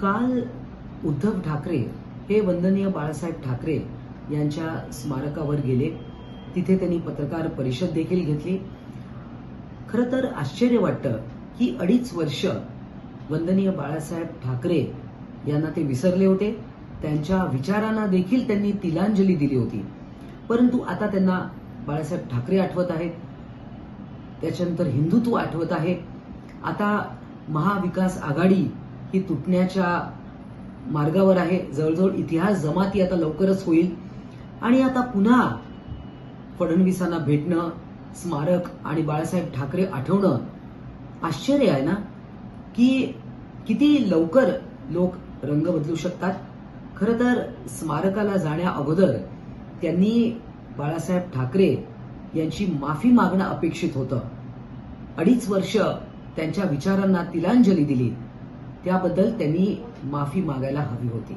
काल उद्धव ठाकरे हे वंदनीय बाळासाहेब ठाकरे यांच्या स्मारकावर गेले. तिथे त्यांनी पत्रकार परिषद देखील घेतली. खरं तर आश्चर्य वाटतं की अडीच वर्ष वंदनीय बाळासाहेब ठाकरे यांना ते विसरले होते. त्यांच्या विचारांना देखील त्यांनी तिलांजली दिली होती. परंतु आता त्यांना बाळासाहेब ठाकरे आठवत आहेत. त्याच्यानंतर हिंदुत्व आठवत आहे. आता महाविकास आघाडी ही तुटण्याच्या मार्गावर आहे. जवळजवळ इतिहास जमाती आता लवकरच होईल. आणि आता पुन्हा फडणवीसांना भेटणं स्मारक आणि बाळासाहेब ठाकरे आठवणं आश्चर्य आहे ना? की किती लवकर लोक रंग बदलू शकतात. खरं तर स्मारकाला जाण्या अगोदर त्यांनी बाळासाहेब ठाकरे यांची माफी मागणं अपेक्षित होतं. अडीच वर्ष त्यांच्या विचारांना तिलांजली दिली. त्याबद्दल त्यांनी माफी मागायला हवी होती.